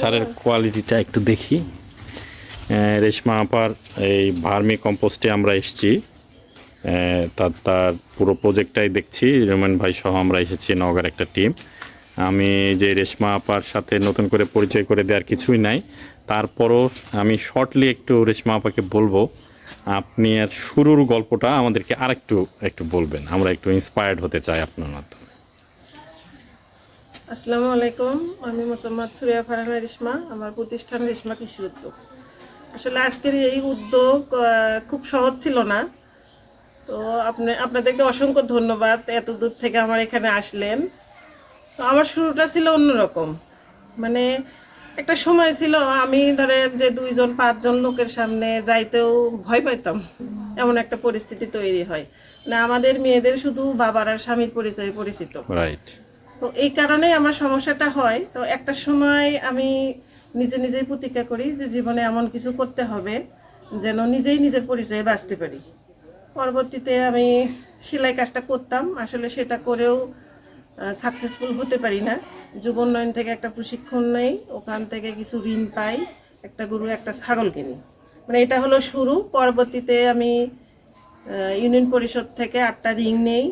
সারের কোয়ালিটিটা একটু দেখি। রেশমা আপার এই ভার্মি কম্পোস্টে আমরা এসেছি। তার তার পুরো প্রজেক্টটাই দেখছি। রোমান ভাই সহ আমরা এসেছি নগর একটা টিম আমি যে রেশমা আপার সাথে নতুন করে পরিচয় করে দেওয়ার কিছুই নাই। তারপরও আমি শর্টলি একটু রেশমা আপাকে বলব। আপনি আর শুরুর গল্পটা আমাদেরকে আরেকটু, একটু বলবেন। আমরা একটু ইন্সপায়ার্ড হতে চাই আপনার মাধ্যমে। আসসালামু আলাইকুম, আমি মোসাম্মদ সুরিয়া ফারহানা রেশমা, আমার প্রতিষ্ঠান রেশমা কৃষি উদ্যোগ। আসলে আজকের এই উদ্যোগ খুব সহজ ছিল না। তো আপনি, আপনাদেরকে অসংখ্য ধন্যবাদ এত দূর থেকে আমার এখানে আসলেন। তো আমার শুরুটা ছিল অন্যরকম। মানে একটা সময় ছিল, আমি ধরেন যে দুইজন, পাঁচজন লোকের সামনে যাইতেও ভয় পাইতাম, এমন একটা পরিস্থিতি তৈরি হয়। না আমাদের মেয়েদের শুধু বাবার আর স্বামীর পরিচয় পরিচিত। রাইট তো এই কারণে আমার সমস্যাটা হয়। তো একটা সময় আমি নিজে নিজেই প্রতিজ্ঞা করি যে জীবনে এমন কিছু করতে হবে যেন নিজেই নিজের পরিচয়ে বাঁচতে পারি। পরবর্তীতে আমি সেলাই কাজটা করতাম। আসলে সেটা করেও সাকসেসফুল হতে পারি না। যুব উন্নয়ন থেকে একটা প্রশিক্ষণ নেই। ওখান থেকে কিছু ঋণ পাই। একটা গরু, একটা ছাগল কিনি। মানে এটা হলো শুরু। পরবর্তীতে আমি ইউনিয়ন পরিষদ থেকে আটটা রিং নেই।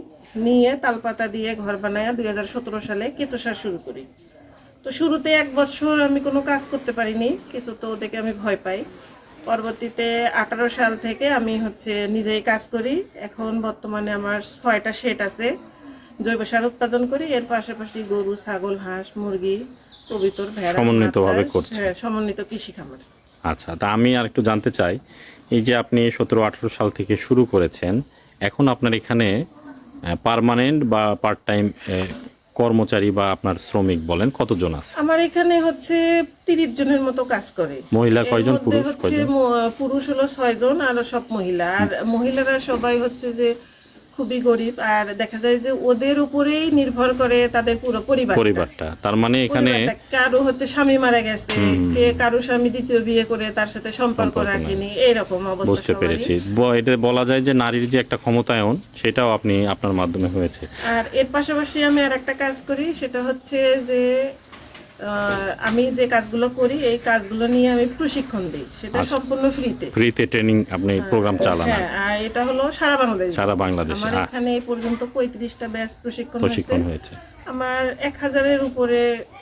নিয়ে তালপাতা দিয়ে ঘর বানায় দুই হাজার সতেরো সালে কেঁচো সার শুরু করি। তো শুরুতে এক বছর আমি কোনো কাজ করতে পারিনি কিছু তো দেখে আমি ভয় পাই। পরবর্তীতে আঠারো সাল থেকে আমি হচ্ছে নিজেই কাজ করি। এখন বর্তমানে আমার ছয়টা সেট আছে জৈব সার উৎপাদন করি। এর পাশাপাশি গরু ছাগল হাঁস মুরগি কবিতর ভেড়া সমন্বিতভাবে করছে হ্যাঁ, সমন্বিত কৃষি খামার। আচ্ছা তা আমি আর একটু জানতে চাই এই যে আপনি সতেরো আঠেরো সাল থেকে শুরু করেছেন এখন আপনার এখানে পার্মানেন্ট বা পার্ট টাইম কর্মচারী বা আপনার শ্রমিক বলেন কতজন আছে? আমার এখানে হচ্ছে তিরিশ জনের মতো কাজ করে। মহিলা কয়জন পুরুষ হচ্ছে কয়জন? পুরুষ হলো ছয়জন আর সব মহিলা। আর মহিলারা সবাই হচ্ছে যে খুবই গরিব আর দেখা যায় যে ওদের উপরেই নির্ভর করে তাদের পুরো পরিবার পরিবারটা। তার মানে এখানে কারও হচ্ছে স্বামী মারা গেছে কে কারও স্বামী দ্বিতীয় বিয়ে করে তার সাথে সম্পর্ক রাখেনি এইরকম অবস্থা বুঝতে পেরেছি। এটা বলা যায় যে নারীর যে একটা ক্ষমতায়ন সেটাও আপনি আপনার মাধ্যমে হয়েছে। আর এর পাশাপাশি আমি আর একটা কাজ করি সেটা হচ্ছে যে আমি যে কাজগুলো করি এই কাজগুলো নিয়ে আমি প্রশিক্ষণ দিই। সেটা সম্পূর্ণ ফ্রিতে। ফ্রিতে ট্রেনিং আপনি প্রোগ্রাম চালান হ্যাঁ এটা হলো সারা বাংলাদেশ সারা বাংলাদেশে আমার এখানে এই পর্যন্ত পঁয়ত্রিশটা ব্যাচ প্রশিক্ষণ প্রশিক্ষণ হয়েছে। আমার এক হাজারের উপরে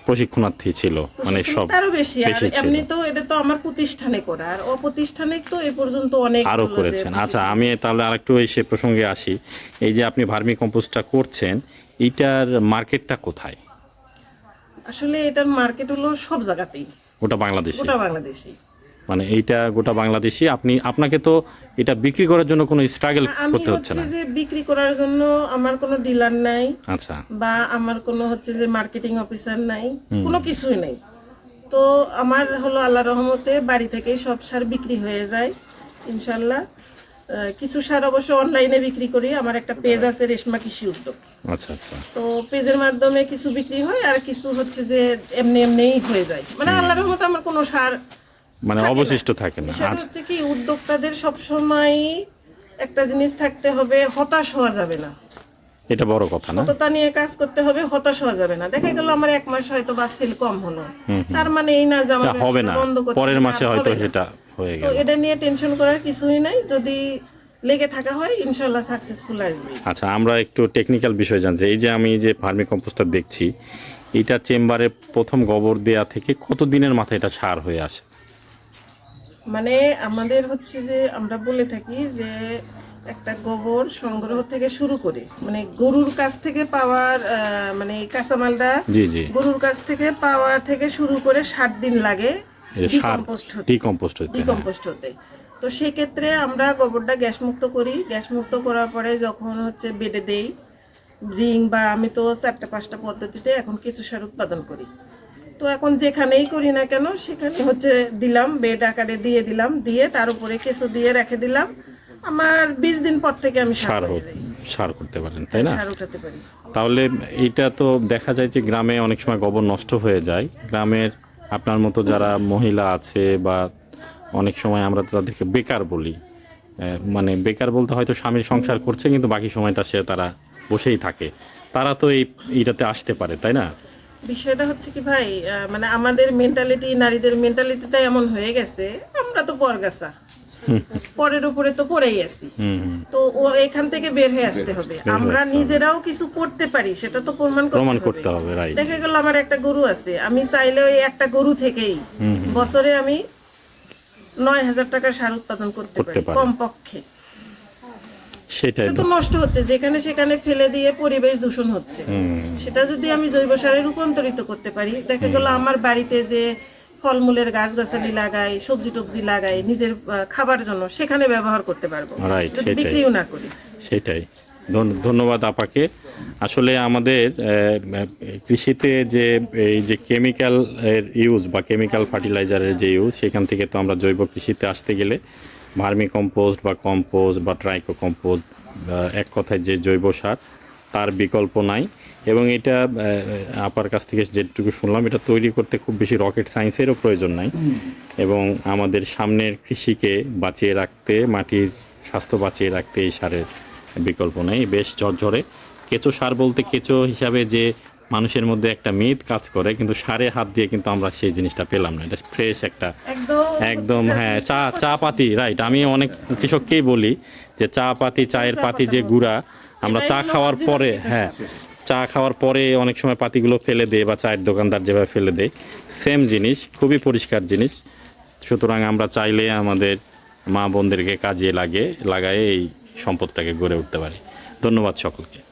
প্রশিক্ষণার্থী ছিল মানে সব তারও বেশি আর এমনি তো এটা তো আমার প্রতিষ্ঠানে করা আর অপ্রতিষ্ঠানে তো এ পর্যন্ত অনেক আরও করেছেন। আচ্ছা আমি তাহলে আরেকটু এই সে প্রসঙ্গে আসি। এই যে আপনি ভার্মি কম্পোস্টটা করছেন এইটার মার্কেটটা কোথায়? আসলে এটার মার্কেট হলো সব জায়গাতেই। গোটা বাংলাদেশে গোটা বাংলাদেশে মানে এইটা গোটা বাংলাদেশি আপনি আপনাকে তো এটা বিক্রি করার জন্য কোনো স্ট্রাগল করতে হচ্ছে না। যে বিক্রি করার জন্য আমার কোনো ডিলার নাই আচ্ছা। বা আমার কোনো হচ্ছে যে মার্কেটিং অফিসার নাই কোনো কিছুই নাই। তো আমার হলো আল্লাহ রহমতে বাড়ি থেকেই সব সার বিক্রি হয়ে যায় ইনশাল্লাহ। কিছু সার অবশ্য অনলাইনে বিক্রি করি। আমার একটা পেজ আছে রেশমা কৃষি উদ্যোগ। আচ্ছা আচ্ছা। তো পেজের মাধ্যমে কিছু বিক্রি হয় আর কিছু হচ্ছে যে এমনি এমনিই হয়ে যায়। মানে আল্লাহ রহমতে আমার কোনো সার মানে অবশিষ্ট থাকে না। বিষয়টা আচ্ছা। হচ্ছে কি উদ্যোক্তাদের সবসময় একটা জিনিস থাকতে হবে হতাশ হওয়া যাবে না। এটা বড় কথা না? সততা নিয়ে কাজ করতে হবে হতাশ হওয়া যাবে না। দেখা গেল আমার এক মাস হয়তো বা সেল কম হলো। তার মানে এই না যে আমার হবে না। বন্ধ করতে পরের মাসে হয়তো সেটা হয়ে তো এটা নিয়ে টেনশন করার কিছুই নাই। যদি লেগে থাকা হয় ইনশাল্লাহ সাকসেসফুল আসবে। আচ্ছা আমরা একটু টেকনিক্যাল বিষয় জানছি এই যে আমি যে ভার্মি কম্পোস্টটা দেখছি এটা চেম্বারে প্রথম গোবর দেয়া থেকে কত দিনের মাথায় এটা সার হয়ে আসে? মানে আমাদের হচ্ছে যে আমরা বলে থাকি যে একটা গোবর সংগ্রহ থেকে শুরু করে মানে গরুর কাছ থেকে পাওয়ার মানে কাঁচামালটা গরুর কাছ থেকে পাওয়া থেকে শুরু করে ষাট দিন লাগে। সার ডিকম্পোস্ট হতে। ডিকম্পোস্ট হতে হ্যাঁ। হতে। তো সেক্ষেত্রে আমরা গোবরটা গ্যাস মুক্ত করি। গ্যাস মুক্ত করার পরে যখন হচ্ছে বেডে দেই রিং বা আমি তো চারটা পাঁচটা পদ্ধতিতে এখন কিছু সার উৎপাদন করি। তো এখন যেখানেই করি না কেন সেখানে হচ্ছে দিলাম বেড আকারে দিয়ে দিলাম দিয়ে তার উপরে কিছু দিয়ে রেখে দিলাম। আমার বিশ দিন পর থেকে আমি সার সার হয়ে সার করতে পারেন তাই না? সার উঠাতে পারি। তাহলে এইটা তো দেখা যায় যে গ্রামে অনেক সময় গোবর নষ্ট হয়ে যায়। গ্রামের আপনার মতো যারা মহিলা আছে বা অনেক সময় আমরা তাদেরকে বেকার বলি মানে বেকার বলতে হয়তো স্বামীর সংসার করছে, কিন্তু বাকি সময়টা সে তারা বসেই থাকে। তারা তো এই, এইটাতে আসতে পারে, তাই না? বিষয়টা হচ্ছে কি ভাই মানে আমাদের মেন্টালিটি নারীদের মেন্টালিটিটা এমন হয়ে গেছে, আমরা তো পরগাছা পরের উপরে তো পড়েই আছি। তো ও এখান থেকে বের হয়ে আসতে হবে। আমরা নিজেরাও কিছু করতে পারি সেটা তো প্রমাণ করতে প্রমাণ। করতে হবে দেখা গেল আমার একটা গরু আছে। আমি চাইলে ওই একটা গরু থেকেই বছরে আমি নয় হাজার টাকার সার উৎপাদন করতে পারি। কমপক্ষে। সেটাই তো তো। নষ্ট হচ্ছে। যেখানে সেখানে ফেলে দিয়ে পরিবেশ দূষণ হচ্ছে। সেটা যদি আমি জৈব সারে রূপান্তরিত করতে পারি দেখা গেল আমার বাড়িতে যে ফলমূলের গাছ গাছালি লাগাই সবজি টবজি লাগাই নিজের খাবার জন্য সেখানে ব্যবহার করতে পারব। বিক্রিও না করি। সেটাই। ধন্যবাদ আপাকে। আসলে আমাদের কৃষিতে যে এই যে কেমিক্যাল এর ইউজ বা কেমিক্যাল ফার্টিলাইজারের যে ইউজ সেখান থেকে তো আমরা জৈব কৃষিতে আসতে গেলে ভার্মি কম্পোস্ট বা কম্পোস্ট বা ট্রাইকো কম্পোস্ট এক কথায় যে জৈব সার তার বিকল্প নাই এবং এটা আপার কাছ থেকে যেটুকু শুনলাম এটা তৈরি করতে খুব বেশি রকেট সায়েন্সেরও প্রয়োজন নাই। এবং আমাদের সামনের কৃষিকে বাঁচিয়ে রাখতে মাটির স্বাস্থ্য বাঁচিয়ে রাখতে এই সারের বিকল্প নেই। বেশ ঝরঝরে। কেঁচো সার বলতে কেঁচো হিসাবে যে মানুষের মধ্যে একটা মিথ কাজ করে কিন্তু সারে হাত দিয়ে কিন্তু আমরা সেই জিনিসটা পেলাম না। এটা ফ্রেশ একটা একদম। একদম হ্যাঁ চা চা পাতি রাইট আমি অনেক কৃষককেই বলি যে চা পাতি চায়ের পাতি যে গুড়া আমরা চা খাওয়ার পরে হ্যাঁ চা খাওয়ার পরে অনেক সময় পাতিগুলো ফেলে দেয় বা চায়ের দোকানদার যেভাবে ফেলে দেয় সেম জিনিস খুবই পরিষ্কার জিনিস। সুতরাং আমরা চাইলে আমাদের মা বোনদেরকে কাজে লাগে লাগায়ে এই সম্পদটাকে গড়ে উঠতে পারি। ধন্যবাদ সকলকে।